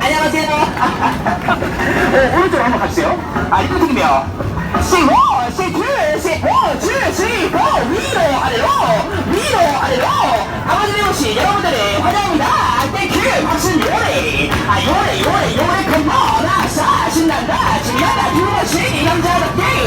안녕하세요. 아, 이거 등며. 싱호, 싱크, 싱호, 즈, 싱호, 위로, 아래로, 위로, 아래로. 아버지 배우시, 여러분. 신난다. 신난다. 유머시 남자답게.